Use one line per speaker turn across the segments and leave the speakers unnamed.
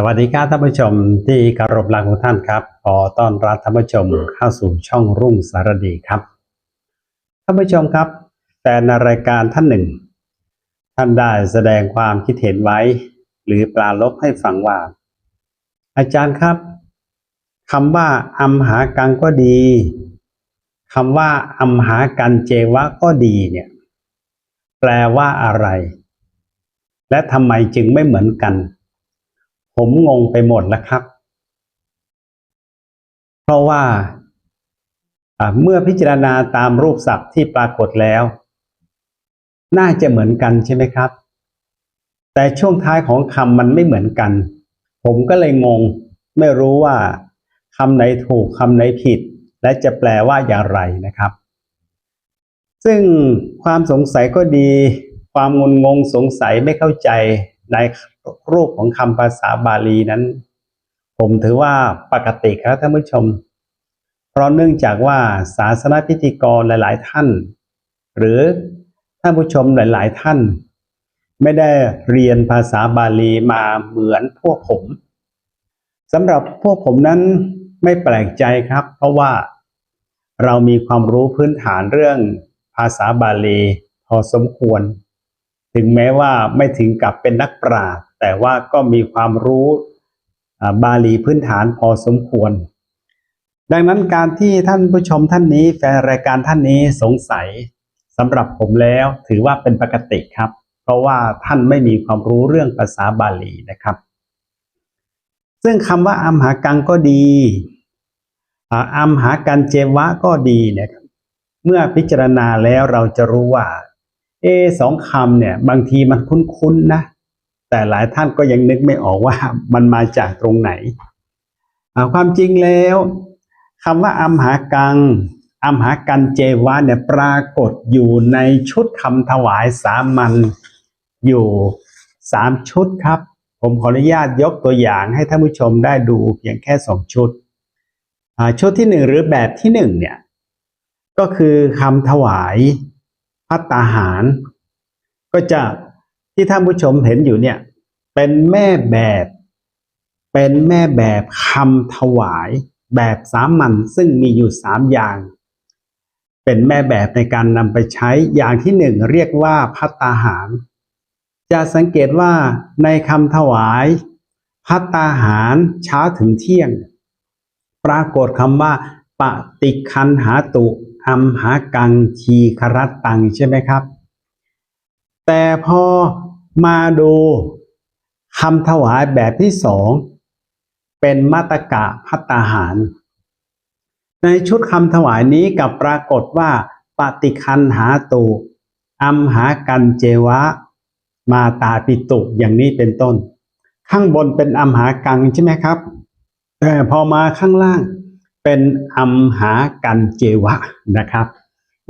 สวัสดีครับท่านผู้ชมที่เคารพรักทุกท่านครับขอต้อนรับท่านผู้ชมเข้าสู่ช่องรุ่งสารดีครับท่านผู้ชมครับแฟนรายการท่านหนึ่ง ท่านได้แสดงความคิดเห็นไว้ หรือปลาลบให้ฟังว่า อาจารย์ครับคำว่าอัมหากังก็ดีคำว่าอัมหากันเจวะก็ดีเนี่ยแปลว่าอะไร และทำไมจึงไม่เหมือนกัน ผมงงไปหมดแล้วครับ เพราะว่าเมื่อพิจารณาตามรูปศัพท์ที่ปรากฏแล้ว น่าจะเหมือนกันใช่ไหมครับ แต่ช่วงท้ายของคำมันไม่เหมือนกัน ผมก็เลยงง ไม่รู้ว่าคำไหนถูกคำไหนผิด และจะแปลว่าอย่างไรนะครับ ซึ่งความสงสัยก็ดี ความงุนงงสงสัยไม่เข้าใจใน รูปของคำภาษาบาลีนั้น ผมถือว่าปกติครับท่านผู้ชม เพราะเนื่องจากว่าศาสนพิธีกรหลาย ๆ ท่าน หรือท่านผู้ชมหลาย ๆ ท่าน ไม่ได้เรียนภาษาบาลีมาเหมือนพวกผมสำหรับพวกผมนั้นไม่แปลกใจครับ เพราะว่าเรามีความรู้พื้นฐานเรื่องภาษาบาลีพอสมควร ถึงแม้ว่าไม่ถึงกับเป็นนักปราชญ์ แต่ว่าก็มีความรู้อ่าบาลีพื้นฐานพอสมควร ดังนั้นการที่ท่านผู้ชมท่านนี้แฟนรายการท่านนี้สงสัยสำหรับผมแล้วถือว่าเป็นปกติครับ เพราะว่าท่านไม่มีความรู้เรื่องภาษาบาลีนะครับ ซึ่งคำว่าอัมหากังก็ดีอัมหากันเจวะก็ดีเนี่ยครับเมื่อพิจารณาแล้วเราจะรู้ว่าเออสองคำเนี่ยบางทีมันคุ้นๆนะ แต่หลายท่านก็ยังนึกไม่ออกว่ามันมาจากตรงไหน ความจริงแล้วคำว่าอัมหากังอัมหากันเจวะเนี่ยปรากฏอยู่ในชุดคำถวายสามัญอยู่สามชุดครับ ผมขออนุญาตยกตัวอย่างให้ท่านผู้ชมได้ดูเพียงแค่สองชุด ชุดที่หนึ่งหรือแบบที่หนึ่งเนี่ยก็คือคำถวายพัตตาหาร ก็จะที่ท่านผู้ชมเห็นอยู่เนี่ย เป็นแม่แบบ เป็นแม่แบบคำถวาย แบบสามัญซึ่งมีอยู่สามอย่าง เป็นแม่แบบในการนำไปใช้อย่างที่หนึ่งเรียกว่าพัตตาหาร จะสังเกตว่าในคำถวายพัตตาหารเช้าถึงเที่ยง ปรากฏคำว่า ปฏิคันหาตุอัมหากังทีครัตตังใช่ไหมครับ แต่พอมาดู คำถวายแบบที่สองเป็นมาตกะพัตตาหาร ในชุดคำถวายนี้กับปรากฏว่าปฏิคันหาตุอัมหากันเจวะ มาตาปิตุอย่างนี้เป็นต้น ข้างบนเป็นอัมหากังใช่ไหมครับ แต่พอมาข้างล่างเป็นอัมหากันเจวะนะครับ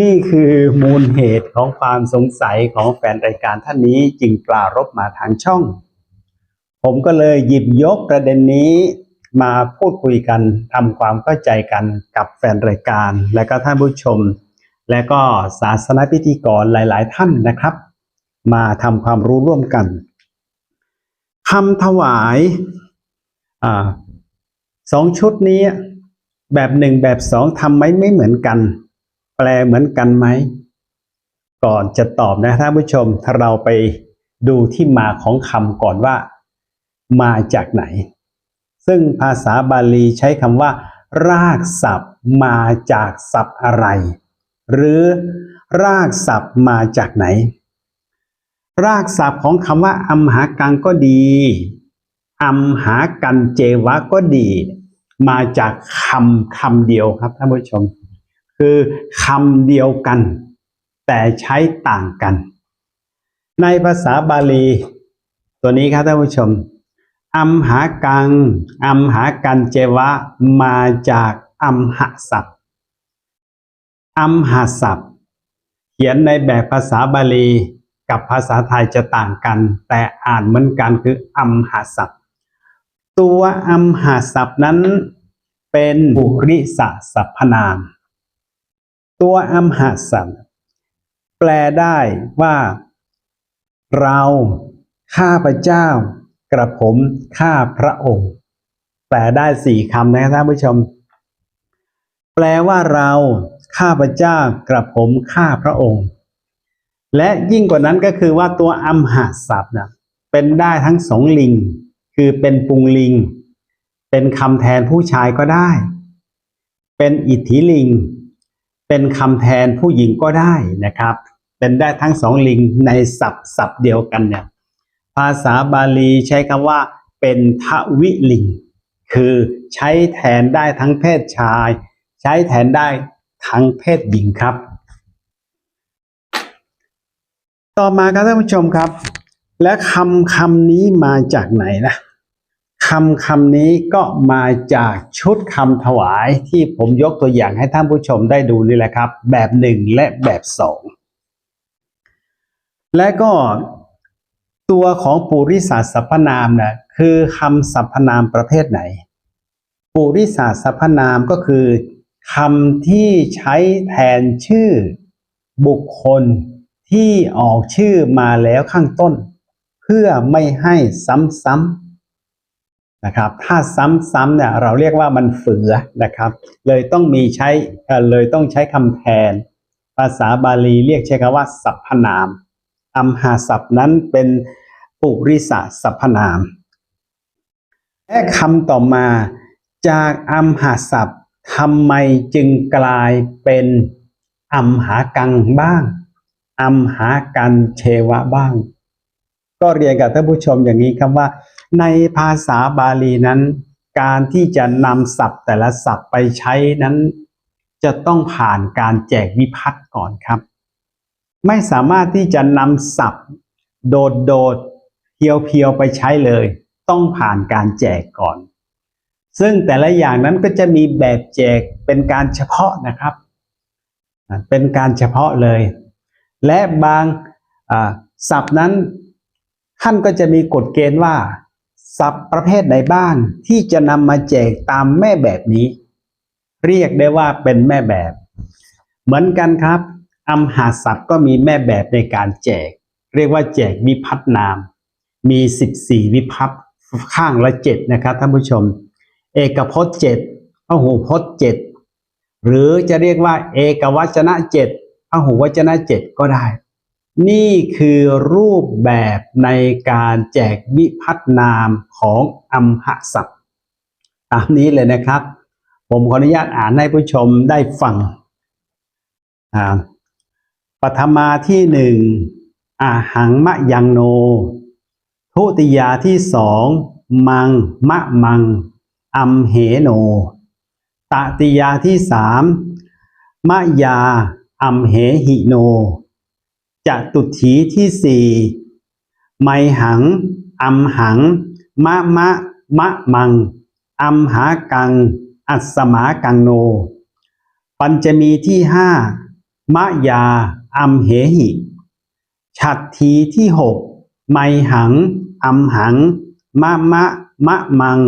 นี่คือมูลเหตุของความสงสัยของแฟนรายการท่านนี้จึงปรารบมาทางช่อง ผมก็เลยหยิบยกประเด็นนี้มาพูดคุยกันทำความเข้าใจกันกับแฟนรายการ และก็ท่านผู้ชม และก็ศาสนพิธีกรหลาย ๆ ท่านนะครับ มาทำความรู้ร่วมกันคำถวายอสองชุดนี้แบบหนึ่งแบบสองทำไหมไม่เหมือนกัน แปลเหมือนกันไหม ก่อนจะตอบนะท่านผู้ชม ถ้าเราไปดูที่มาของคำก่อนว่า มาจากไหน ซึ่งภาษาบาลีใช้คำว่า รากศัพท์มาจากศัพท์อะไร หรือรากศัพท์มาจากไหน รากศัพท์ของคำว่าอัมหากังก็ดีอัมหากันเจวะก็ดี มาจากคำคำเดียวครับท่านผู้ชม คือคำเดียวกัน แต่ใช้ต่างกัน ในภาษาบาลี ตัวนี้ครับท่านผู้ชม อัมหากัง อัมหากันเจวะ มาจากอัมหศัพท์อัมหศัพท์ เขียนในแบบภาษาบาลีกับภาษาไทยจะต่างกัน แต่อ่านเหมือนกันคืออัมหศัพท์ ตัวอัมหศัพท์นั้นเป็นบุริสสรรพนาม ตัวอัมหศัพท์ แปลได้ว่า เราข้าพเจ้า กระผมข้าพระองค์ แปลได้สี่คำนะครับท่านผู้ชม แปลว่าเราข้าพเจ้ากระผมข้าพระองค์ และยิ่งกว่านั้นก็คือว่าตัวอัมหาศัพท์นะเป็นได้ทั้งสองลิง คือเป็นปุงลิง เป็นคำแทนผู้ชายก็ได้ เป็นอิทธิลิง เป็นคำแทนผู้หญิงก็ได้นะครับ เป็นได้ทั้งสองลิงในศัพท์ศัพท์เดียวกันเนี่ย ภาษาบาลีใช้คำว่า เป็นทวิลิง คือใช้แทนได้ทั้งเพศชาย ใช้แทนได้ทั้งเพศหญิงครับ ต่อมาครับท่านผู้ชมครับ และคำคำนี้มาจากไหนนะคำคำนี้ก็มาจากชุดคำถวายที่ผมยกตัวอย่างให้ท่านผู้ชมได้ดูนี่แหละครับ แบบหนึ่งและแบบสองและก็ ตัวของปุริศาสสรรพนามนะคือคำสรรพนามประเภทไหน ปุริศาสสรรพนามก็คือคำที่ใช้แทนชื่อ บุคคลที่ออกชื่อมาแล้วข้างต้น เพื่อไม่ให้ซ้ำๆนะครับ ถ้าซ้ำๆเนี่ยเราเรียกว่ามันเฝือนะครับ เลยต้องมีใช้เออเลยต้องใช้คำแทน ภาษาบาลีเรียกใช้คำว่าสรรพนาม อัมหาศัพท์นั้นเป็นปุริสสรรพนาม และคำต่อมาจากอัมหาศัพท์ทำไมจึงกลายเป็นอัมหากังบ้าง อัมหากันเชวะบ้าง ก็เรียนกับท่านผู้ชมอย่างนี้ครับว่า ในภาษาบาลีนั้น การที่จะนำศัพท์แต่ละศัพท์ไปใช้นั้น จะต้องผ่านการแจกวิพัฒน์ก่อนครับ ไม่สามารถที่จะนำศัพท์ โดดโดดๆเพียวเพียวๆไปใช้เลย ต้องผ่านการแจกก่อน ซึ่งแต่ละอย่างนั้นก็จะมีแบบแจกเป็นการเฉพาะนะครับ เป็นการเฉพาะเลย และบางอ่าศัพท์นั้นท่านก็จะมีกฎเกณฑ์ว่าศัพท์ประเภทไหนบ้างที่จะนำมาแจกตามแม่แบบนี้ เรียกได้ว่าเป็นแม่แบบ เหมือนกันครับ อัมหาศัพท์ก็มีแม่แบบในการแจก เรียกว่าแจกวิพัฒนาม มี 14 วิพัฒน์ข้างละเจ็ดนะครับท่านผู้ชม เอกพจน์เจ็ดพหูพจน์เจ็ดหรือจะเรียกว่า เอกวจนะเจ็ดพหูวจนะเจ็ดก็ได้ นี่คือรูปแบบในการแจกวิพัฒนามของอัมหศัพท์ตามนี้เลยนะครับ ผมขออนุญาตอ่านให้ผู้ชมได้ฟังอ่า ปฐมาที่หนึ่งอาหังมะยังโน ทุติยาที่สองมังมะมัง อัมเหโน ตติยาที่สามมะยา อัมเหหิโนจตุถีที่สี่ไมหัง อัมหัง มะมะ มะมัง อัมหากัง อัสสมากังโน ปัญจมีที่ห้ามะยา อัมเหหิฉัตรทีที่หกไมหัง อัมหัง มะมะ มะมัง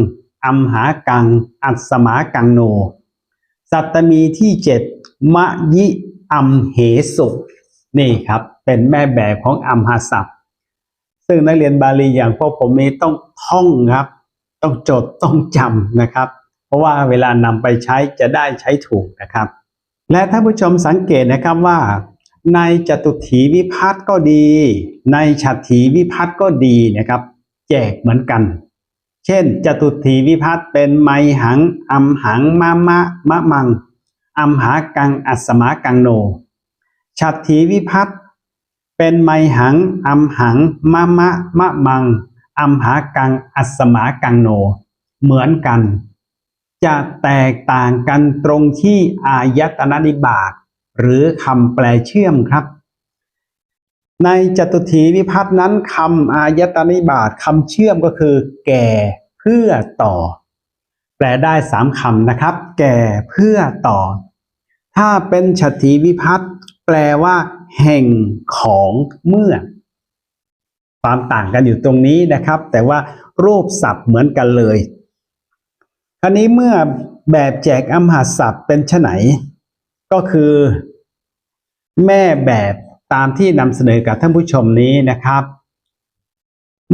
อัมหากัง อัสสมากังโน สัตตมีที่เจ็ดมะยิอัมเหสุนี่ครับ เป็นแม่แบบของอัมหาศัพท์ ซึ่งนักเรียนบาลีอย่างพวกผมนี้ต้องท่องครับ ต้องจดต้องจำนะครับ เพราะว่าเวลานำไปใช้จะได้ใช้ถูกนะครับ และท่านผู้ชมสังเกตนะครับว่า ในจตุถีวิพัฒน์ก็ดี ในฉัตรถีวิพัฒน์ก็ดีนะครับ แจกเหมือนกัน เช่นจตุถีวิพัฒน์เป็นไมหังอัมหังมะมะมะมังอัมหากังอัสมากังโนฉัตรถีวิพัฒน์เป็นไมหังอัมหังมะมะมะมังอัมหากังอัสมากังโน เหมือนกัน จะแตกต่างกันตรงที่อายตนะนิบาต หรือคำแปลเชื่อมครับ ในจตุถีวิพัฒน์นั้นคำอายตนะนิบาตคำเชื่อมก็คือ แก่เพื่อต่อ แปลได้สามคำนะครับ แก่เพื่อต่อ ถ้าเป็นฉัตรถีวิพัฒน์แปลว่า แห่งของเมื่อ ความต่างกันอยู่ตรงนี้นะครับ แต่ว่ารูปศัพท์เหมือนกันเลยคราวนี้เมื่อแบบแจกอมหาศัพท์เป็นไฉน ก็คือแม่แบบตามที่นำเสนอกับท่านผู้ชมนี้นะครับ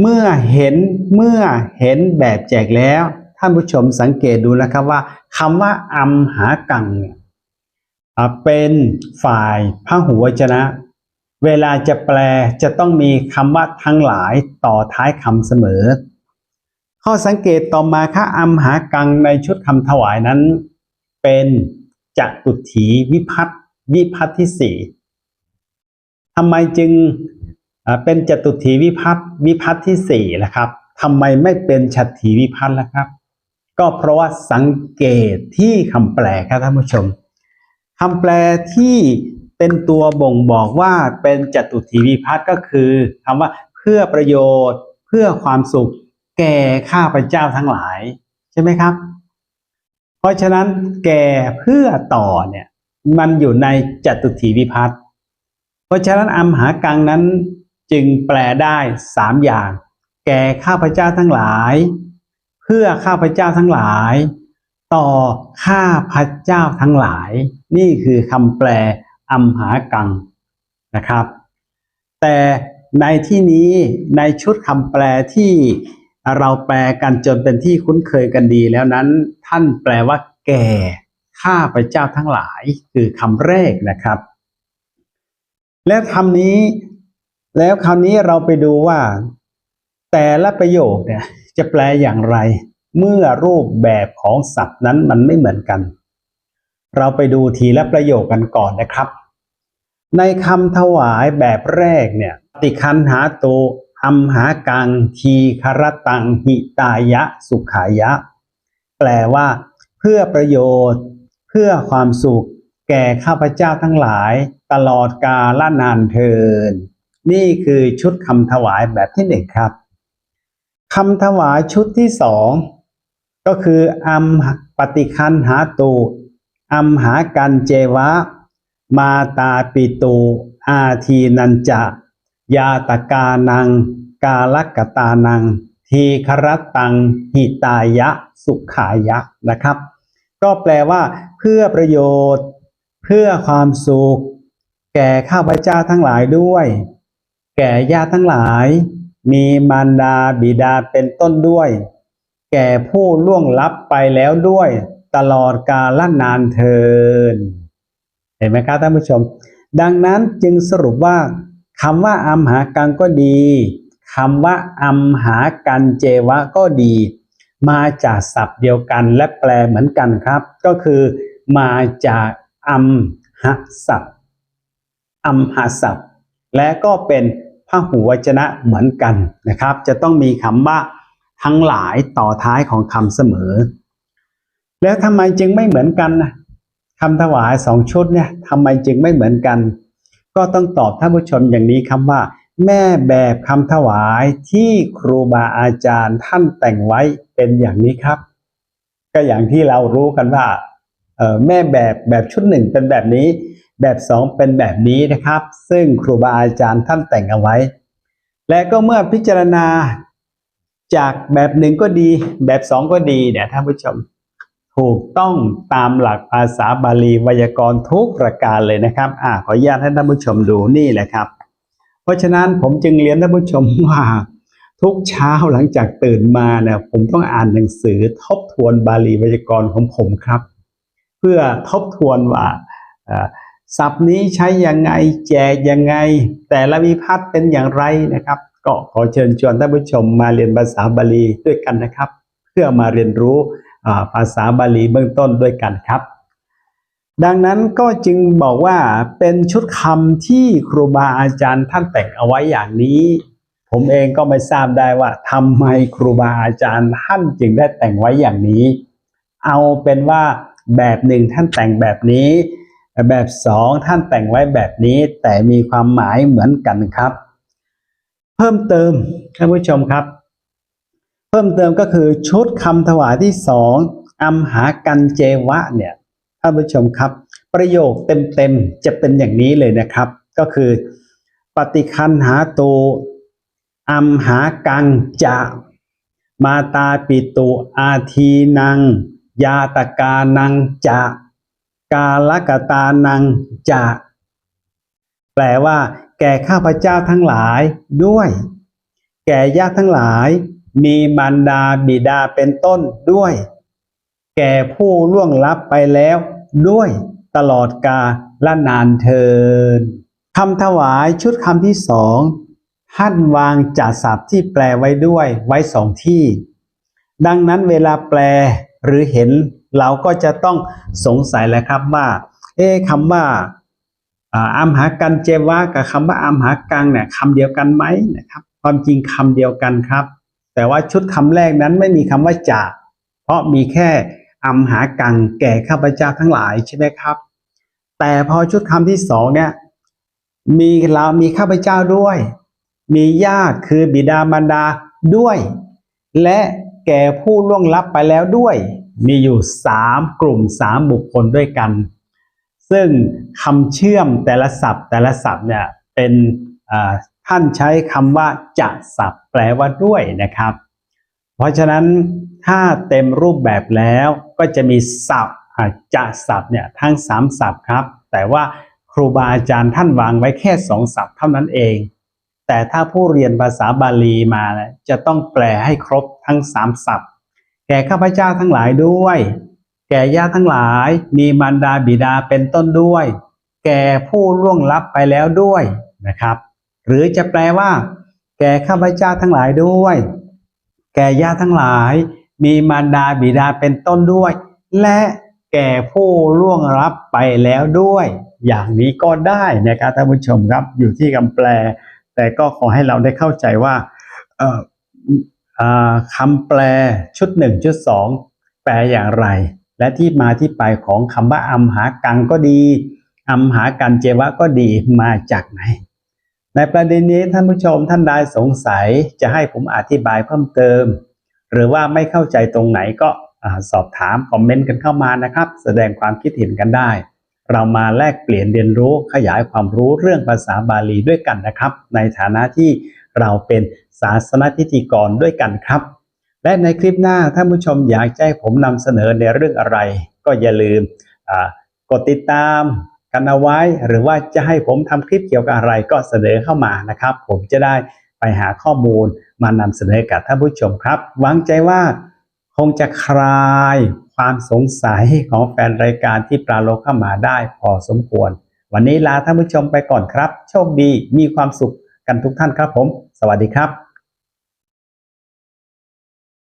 เมื่อเห็นเมื่อเห็นแบบแจกแล้ว ท่านผู้ชมสังเกตดูนะครับว่าคำว่าอัมหากังเนี่ยเป็นฝ่ายพระหูวจนะ เวลาจะแปลจะต้องมีคำว่าทั้งหลายต่อท้ายคำเสมอ ข้อสังเกตต่อมาค่ะอัมหากังในชุดคำถวายนั้น เป็น จตุถีวิพัตน์วิพัตน์ที่สี่ทำไมจึงเป็นจตุถีวิพัตน์วิพัตน์ที่สี่ล่ะครับทำไมไม่เป็นฉัตรถีวิพัตน์ล่ะครับ ก็เพราะว่าสังเกตที่คำแปลครับท่านผู้ชมคำแปลที่เป็นตัวบ่งบอกว่าเป็นจตุถีวิพัตน์ก็คือคำว่าเพื่อประโยชน์ เพื่อความสุข แก่ข้าพเจ้าทั้งหลาย ใช่ไหมครับ เพราะฉะนั้นแก่เพื่อต่อเนี่ยมันอยู่ในจตุถีวิพัตน์เพราะฉะนั้นอัมหากังนั้นจึงแปลได้สามอย่าง แก่ข้าพเจ้าทั้งหลาย เพื่อข้าพเจ้าทั้งหลาย ต่อข้าพเจ้าทั้งหลาย นี่คือคำแปลอัมหากังนะครับ แต่ในที่นี้ในชุดคำแปลที่ เราแปลกันจนเป็นที่คุ้นเคยกันดีแล้วนั้น ท่านแปลว่า แก่ข้าพเจ้าทั้งหลายคือคำแรกนะครับ แล้วคำนี้ แล้วคราวนี้เราไปดูว่า แต่ละประโยคเนี่ยจะแปลอย่างไร เมื่อรูปแบบของศัพท์นั้นมันไม่เหมือนกัน เราไปดูทีละประโยคกันก่อนนะครับ ในคำถวายแบบแรกเนี่ยติคันหาโต อัมหากังทีครตังหิตายะสุขายะ แปลว่า เพื่อประโยชน์ เพื่อความสุข แก่ข้าพเจ้าทั้งหลาย ตลอดกาลนานเทิน นี่คือชุดคำถวายแบบที่หนึ่งครับคำถวายชุดที่สองก็คืออัมปฏิคันหาตูอัมหากันเจวะ มาตาปิตูอาทีนันจะ ยาตกานัง กาลกตานัง ทีครตังหิตายะ สุขายะนะครับ ก็แปลว่า เพื่อประโยชน์ เพื่อความสุข แก่ข้าพเจ้าทั้งหลายด้วย แก่ญาติทั้งหลาย มีมารดาบิดาเป็นต้นด้วย แก่ผู้ล่วงลับไปแล้วด้วย ตลอดกาลนานเทิน เห็นไหมครับท่านผู้ชม ดังนั้นจึงสรุปว่า คำว่าอัมหากังก็ดีคำว่าอัมหากันเจวะก็ดี มาจากศัพท์เดียวกันและแปลเหมือนกันครับ ก็คือมาจากอัมหศัพท์อัมหศัพท์ และก็เป็นพหูวจนะเหมือนกันนะครับ จะต้องมีคำว่าทั้งหลายต่อท้ายของคำเสมอ แล้วทำไมจึงไม่เหมือนกันนะคำถวายสองชุดเนี่ยทำไมจึงไม่เหมือนกัน ก็ต้องตอบท่านผู้ชมอย่างนี้ครับว่า แม่แบบคำถวายที่ครูบาอาจารย์ท่านแต่งไว้เป็นอย่างนี้ครับ ก็อย่างที่เรารู้กันว่าแม่แบบแบบชุดหนึ่งเป็นแบบนี้ แบบสองเป็นแบบนี้นะครับ ซึ่งครูบาอาจารย์ท่านแต่งเอาไว้ และก็เมื่อพิจารณาจากแบบหนึ่งก็ดี แบบสองก็ดีเนี่ยท่านผู้ชม ถูกต้องตามหลักภาษาบาลีไวยากรณ์ทุกประการเลยนะครับอ่าขออนุญาตให้ท่านผู้ชมดูนี่แหละครับ เพราะฉะนั้นผมจึงเรียนท่านผู้ชมว่าทุกเช้าหลังจากตื่นมาเนี่ยผมต้องอ่านหนังสือทบทวนบาลีไวยากรณ์ของผมครับ เพื่อทบทวนว่าศัพท์นี้ใช้ยังไงแจกยังไง แต่ละวิพัฒน์เป็นอย่างไรนะครับ ก็ขอเชิญชวนท่านผู้ชมมาเรียนภาษาบาลีด้วยกันนะครับ เพื่อมาเรียนรู้ ภาษาบาลีเบื้องต้นด้วยกันครับ ดังนั้นก็จึงบอกว่าเป็นชุดคำที่ครูบาอาจารย์ท่านแต่งเอาไว้อย่างนี้ ผมเองก็ไม่ทราบได้ว่าทำไมครูบาอาจารย์ท่านจึงได้แต่งไว้อย่างนี้ เอาเป็นว่าแบบหนึ่งท่านแต่งแบบนี้ แบบสองท่านแต่งไว้แบบนี้ แต่มีความหมายเหมือนกันครับ เพิ่มเติมท่านผู้ชมครับ พิ่มเติมก็คือชุดคำถวายที่สองอัมหากันเจวะเนี่ยท่านผู้ชมครับ ประโยคเต็มๆจะเป็นอย่างนี้เลยนะครับ ก็คือ ปฏิคันหาตูอัมหากังจะ มาตาปิตุอาทีนัง ยาตกานังจะ กาลกตานังจะ แปลว่า แก่ข้าพเจ้าทั้งหลายด้วย แก่ญาติทั้งหลาย มีมารดาบิดาเป็นต้นด้วย แก่ผู้ล่วงลับไปแล้วด้วยตลอดกาละนานเทินคำถวายชุดคำที่สองท่านวางจัดศัพท์ที่แปลไว้ด้วยไว้สองที่ ดังนั้นเวลาแปลหรือเห็นเราก็จะต้องสงสัยแหละครับว่า เอ๊คำว่าอ่าอัมหากันเจวะกับคำว่าอัมหากังเนี่ยคำเดียวกันไหมนะครับ ความจริงคำเดียวกันครับ แต่ว่าชุดคำแรกนั้นไม่มีคำว่าจะเพราะมีแค่อัมหากังแก่ข้าพเจ้าทั้งหลายใช่ไหมครับ แต่พอชุดคำที่สองเนี่ยมีเรามีข้าพเจ้าด้วย มีญาติคือบิดามารดาด้วย และแก่ผู้ล่วงลับไปแล้วด้วย มีอยู่สามกลุ่มสามบุคคลด้วยกัน ซึ่งคำเชื่อมแต่ละศัพท์แต่ละศัพท์เนี่ยเป็น ท่านใช้คำว่าจะศัพท์แปลว่าด้วยนะครับ เพราะฉะนั้นถ้าเต็มรูปแบบแล้วก็จะมีศัพท์อ่าจะศัพท์เนี่ยทั้งสามศัพท์ครับ แต่ว่าครูบาอาจารย์ท่านวางไว้แค่สองศัพท์เท่านั้นเอง แต่ถ้าผู้เรียนภาษาบาลีมาจะต้องแปลให้ครบทั้งสามศัพท์แก่ข้าพเจ้าทั้งหลายด้วย แก่ญาติทั้งหลาย มีมารดาบิดาเป็นต้นด้วย แก่ผู้ล่วงลับไปแล้วด้วยนะครับ หรือจะแปลว่า แก่ข้าพเจ้าทั้งหลายด้วย แก่ญาติทั้งหลาย มีมารดาบิดาเป็นต้นด้วย และแก่ผู้ล่วงลับไปแล้วด้วย อย่างนี้ก็ได้นะครับท่านผู้ชมครับอยู่ที่คำแปล แต่ก็ขอให้เราได้เข้าใจว่าเอ่ออ่าคำแปลชุดหนึ่งชุดสองแปลอย่างไร และที่มาที่ไปของคำว่าอัมหากังก็ดีอัมหากันเจวะก็ดีมาจากไหน ในประเด็นนี้ท่านผู้ชมท่านใดสงสัยจะให้ผมอธิบายเพิ่มเติม หรือว่าไม่เข้าใจตรงไหนก็สอบถามคอมเมนต์กันเข้ามานะครับ แสดงความคิดเห็นกันได้ เรามาแลกเปลี่ยนเรียนรู้ขยายความรู้เรื่องภาษาบาลีด้วยกันนะครับ ในฐานะที่เราเป็นศาสนพิธีกรด้วยกันครับ และในคลิปหน้าท่านผู้ชมอยากให้ผมนำเสนอในเรื่องอะไร ก็อย่าลืมกดติดตาม กันเอาไว้ หรือว่าจะให้ผมทำคลิปเกี่ยวกับอะไรก็เสนอเข้ามานะครับ ผมจะได้ไปหาข้อมูลมานำเสนอกับท่านผู้ชมครับ หวังใจว่าคงจะคลายความสงสัยของแฟนรายการที่ปราโลเข้ามาได้พอสมควร วันนี้ลาท่านผู้ชมไปก่อนครับ โชคดีมีความสุขกันทุกท่านครับผม สวัสดีครับ